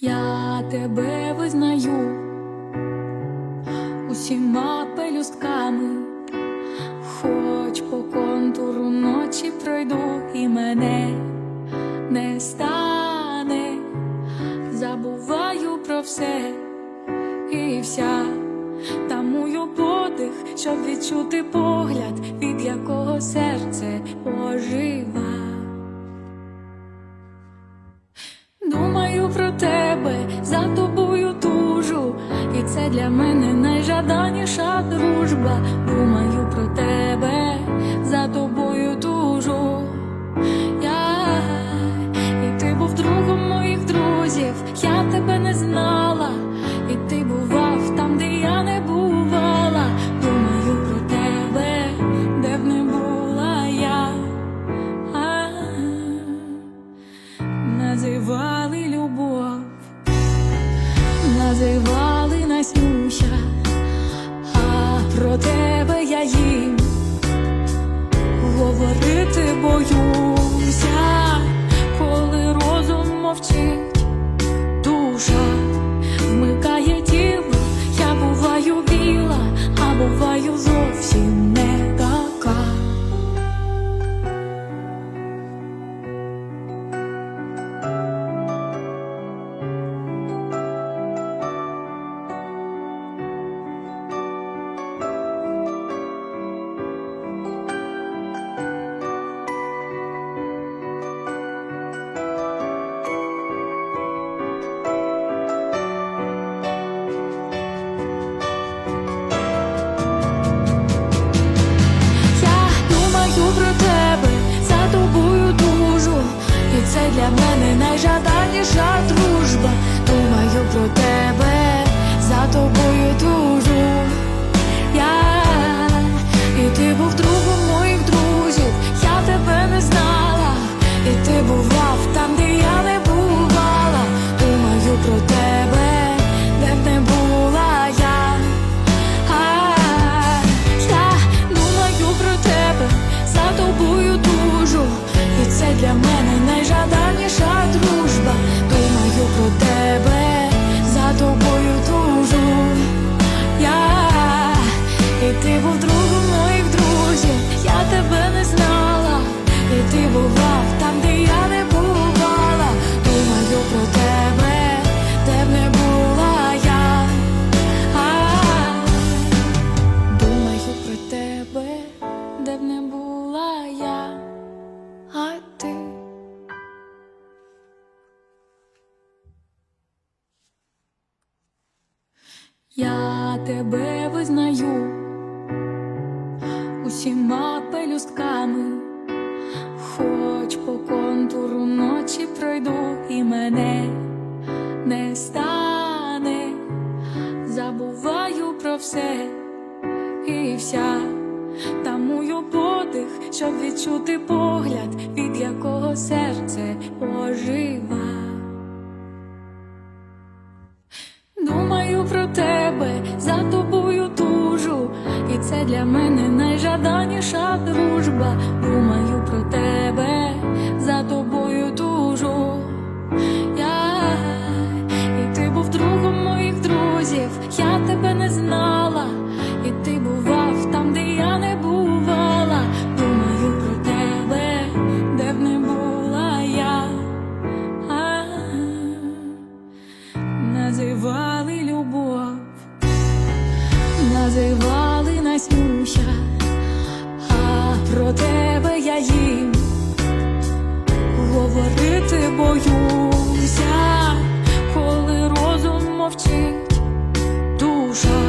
Я тебе визнаю усіма пелюстками, хоч по контуру ночі пройду і мене не стане, забуваю про все і вся. Тамую подих, щоб відчути погляд, від якого серце ожива. Думаю про тебе, за тобою тужу, і це для мене найжаданіша дружба. Думаю про тебе, за тобою їм говорити боюся, коли розум мовчить, душа для мене найжаданіша тебе визнаю усіма пелюстками, хоч по контуру ночі пройду і мене не стане, забуваю про все і вся. Тамую подих, щоб відчути погляд, від якого серце ожива. Це для мене найжаданіша дружба. Думаю про тебе, за тобою тужу. Я і ти був другом моїх друзів, я про тебе я їм говорити боюся, коли розум мовчить, душа.